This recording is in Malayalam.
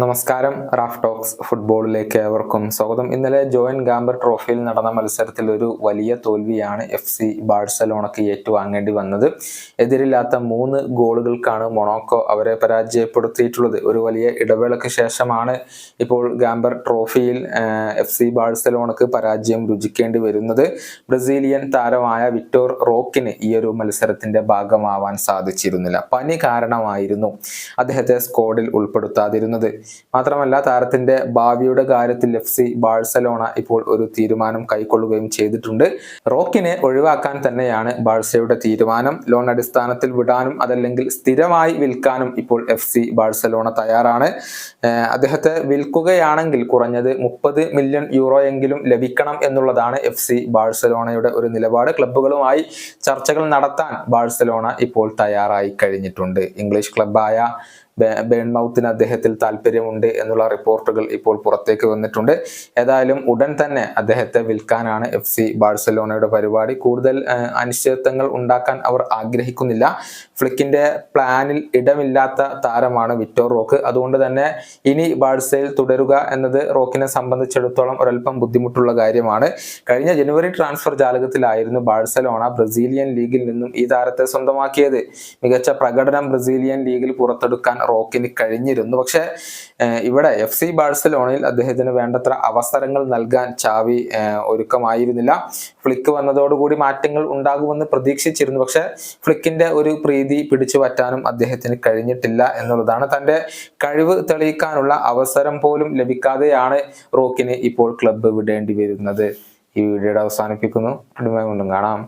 നമസ്കാരം റാഫ് ടോക്സ് ഫുട്ബോളിലേക്ക് ഏവർക്കും സ്വാഗതം. ഇന്നലെ ജോയിൻ ഗാംബർ ട്രോഫിയിൽ നടന്ന മത്സരത്തിൽ ഒരു വലിയ തോൽവിയാണ് എഫ് സി ബാഴ്സലോണക്ക് ഏറ്റുവാങ്ങേണ്ടി വന്നത്. എതിരില്ലാത്ത മൂന്ന് ഗോളുകൾക്കാണ് മൊണോക്കോ അവരെ പരാജയപ്പെടുത്തിയിട്ടുള്ളത്. ഒരു വലിയ ഇടവേളയ്ക്ക് ശേഷമാണ് ഇപ്പോൾ ഗാംബർ ട്രോഫിയിൽ എഫ് സി ബാഴ്സലോണക്ക് പരാജയം രുചിക്കേണ്ടി വരുന്നത്. ബ്രസീലിയൻ താരമായ വിക്ടോർ റോക്കിന് ഈ ഒരു മത്സരത്തിന്റെ ഭാഗമാവാൻ സാധിച്ചിരുന്നില്ല. പനി കാരണമായിരുന്നു അദ്ദേഹത്തെ സ്ക്വാഡിൽ ഉൾപ്പെടുത്താതിരുന്നത്. മാത്രമല്ല താരത്തിന്റെ ഭാവിയുടെ കാര്യത്തിൽ എഫ് സി ബാഴ്സലോണ ഇപ്പോൾ ഒരു തീരുമാനം കൈക്കൊള്ളുകയും ചെയ്തിട്ടുണ്ട്. റോക്കിനെ ഒഴിവാക്കാൻ തന്നെയാണ് ബാഴ്സയുടെ തീരുമാനം. ലോൺ അടിസ്ഥാനത്തിൽ വിടാനും അതല്ലെങ്കിൽ സ്ഥിരമായി വിൽക്കാനും ഇപ്പോൾ എഫ് സി ബാഴ്സലോണ തയ്യാറാണ്. അദ്ദേഹത്തെ വിൽക്കുകയാണെങ്കിൽ കുറഞ്ഞത് മുപ്പത് മില്യൺ യൂറോ എങ്കിലും ലഭിക്കണം എന്നുള്ളതാണ് എഫ് സി ബാഴ്സലോണയുടെ ഒരു നിലപാട്. ക്ലബ്ബുകളുമായി ചർച്ചകൾ നടത്താൻ ബാഴ്സലോണ ഇപ്പോൾ തയ്യാറായി കഴിഞ്ഞിട്ടുണ്ട്. ഇംഗ്ലീഷ് ക്ലബ്ബായ ബേൺമൗത്തിന് അദ്ദേഹത്തിൽ താല്പര്യമുണ്ട് എന്നുള്ള റിപ്പോർട്ടുകൾ ഇപ്പോൾ പുറത്തേക്ക് വന്നിട്ടുണ്ട്. ഏതായാലും ഉടൻ തന്നെ അദ്ദേഹത്തെ വിൽക്കാനാണ് എഫ് സി ബാഴ്സലോണയുടെ പരിപാടി. കൂടുതൽ അനിശ്ചിതത്വങ്ങൾ ഉണ്ടാക്കാൻ അവർ ആഗ്രഹിക്കുന്നില്ല. ഫ്ലിക്കിന്റെ പ്ലാനിൽ ഇടമില്ലാത്ത താരമാണ് വിക്ടോർ റോക്ക്. അതുകൊണ്ട് തന്നെ ഇനി ബാഴ്സയിൽ തുടരുക എന്നത് റോക്കിനെ സംബന്ധിച്ചിടത്തോളം ഒരല്പം ബുദ്ധിമുട്ടുള്ള കാര്യമാണ്. കഴിഞ്ഞ ജനുവരി ട്രാൻസ്ഫർ ജാലകത്തിലായിരുന്നു ബാഴ്സലോണ ബ്രസീലിയൻ ലീഗിൽ നിന്നും ഈ താരത്തെ സ്വന്തമാക്കിയത്. മികച്ച പ്രകടനം ബ്രസീലിയൻ ലീഗിൽ പുറത്തെടുക്കാൻ റോക്കിന് കഴിഞ്ഞിരുന്നു. പക്ഷേ ഇവിടെ എഫ് സി ബാഴ്സലോണയിൽ അദ്ദേഹത്തിന് വേണ്ടത്ര അവസരങ്ങൾ നൽകാൻ ചാവി ഒരുക്കമായിരുന്നില്ല. ഫ്ലിക്ക് വന്നതോടുകൂടി മാറ്റങ്ങൾ ഉണ്ടാകുമെന്ന് പ്രതീക്ഷിച്ചിരുന്നു. പക്ഷെ ഫ്ലിക്കിന്റെ ഒരു പ്രീതി പിടിച്ചു പറ്റാനും അദ്ദേഹത്തിന് കഴിഞ്ഞിട്ടില്ല എന്നുള്ളതാണ് തന്റെ കഴിവ് തെളിയിക്കാനുള്ള അവസരം പോലും ലഭിക്കാതെയാണ് റോക്കിന് ഇപ്പോൾ ക്ലബ്ബ് വിടേണ്ടി വരുന്നത്. ഈ വീഡിയോയുടെ അവസാനിപ്പിക്കുന്നു. അടുത്ത വീണ്ടും കാണാം.